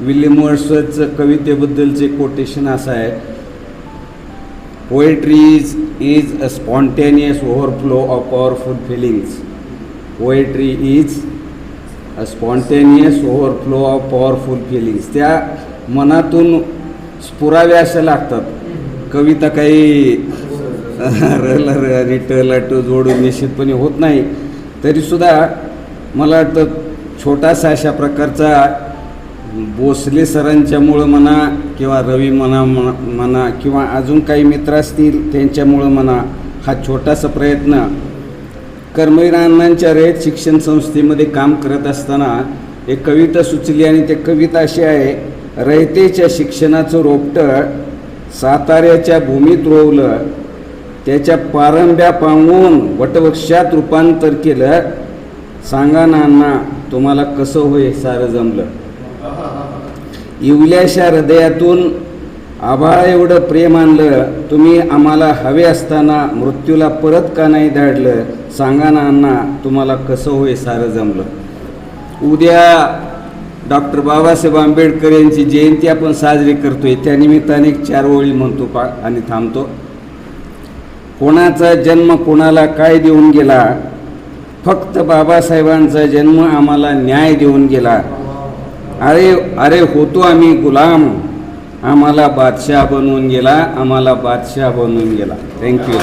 William वर्सचं कवितेबद्दलचे quotation असं आहे. Poetry is is a spontaneous overflow of powerful feelings poetry is a spontaneous overflow of powerful feelings त्या मनातून स्फुराव्या अशा लागतात. कविता काही रल आणि ट जोडून निश्चितपणे होत नाही. तरीसुद्धा मला वाटतं छोटासा अशा प्रकारचा भोसले सरांच्यामुळं म्हणा किंवा रवी म्हणा म्हणा- म्हणा किंवा अजून काही मित्र असतील त्यांच्यामुळं म्हणा हा छोटासा प्रयत्न. कर्मवीर अण्णांच्या रयत शिक्षण संस्थेमध्ये काम करत असताना एक कविता सुचली आणि ते कविता अशी आहे रयतेच्या शिक्षणाचं रोपटं साताऱ्याच्या भूमीत रोवलं त्याच्या पारंब्या पांगून वटवृक्षात रूपांतर केलं. सांगा ना तुम्हाला कसं होय सारं जमलं? इवल्याशा हृदयातून आभाळ एवढं प्रेम आणलं तुम्ही आम्हाला हवे असताना मृत्यूला परत का नाही धाडलं? सांगा ना अण्णा तुम्हाला कसं होय सारं जमलं? उद्या डॉक्टर बाबासाहेब आंबेडकर यांची जयंती आपण साजरी करतोय. त्यानिमित्ताने चार ओळी म्हणतो पा आणि थांबतो. कोणाचा जन्म कोणाला काय देऊन गेला? फक्त बाबासाहेबांचा जन्म आम्हाला न्याय देऊन गेला. अरे अरे होतो आम्ही गुलाम. आम्हाला बादशाह बनवून गेला आम्हाला बादशाह बनवून गेला. थँक्यू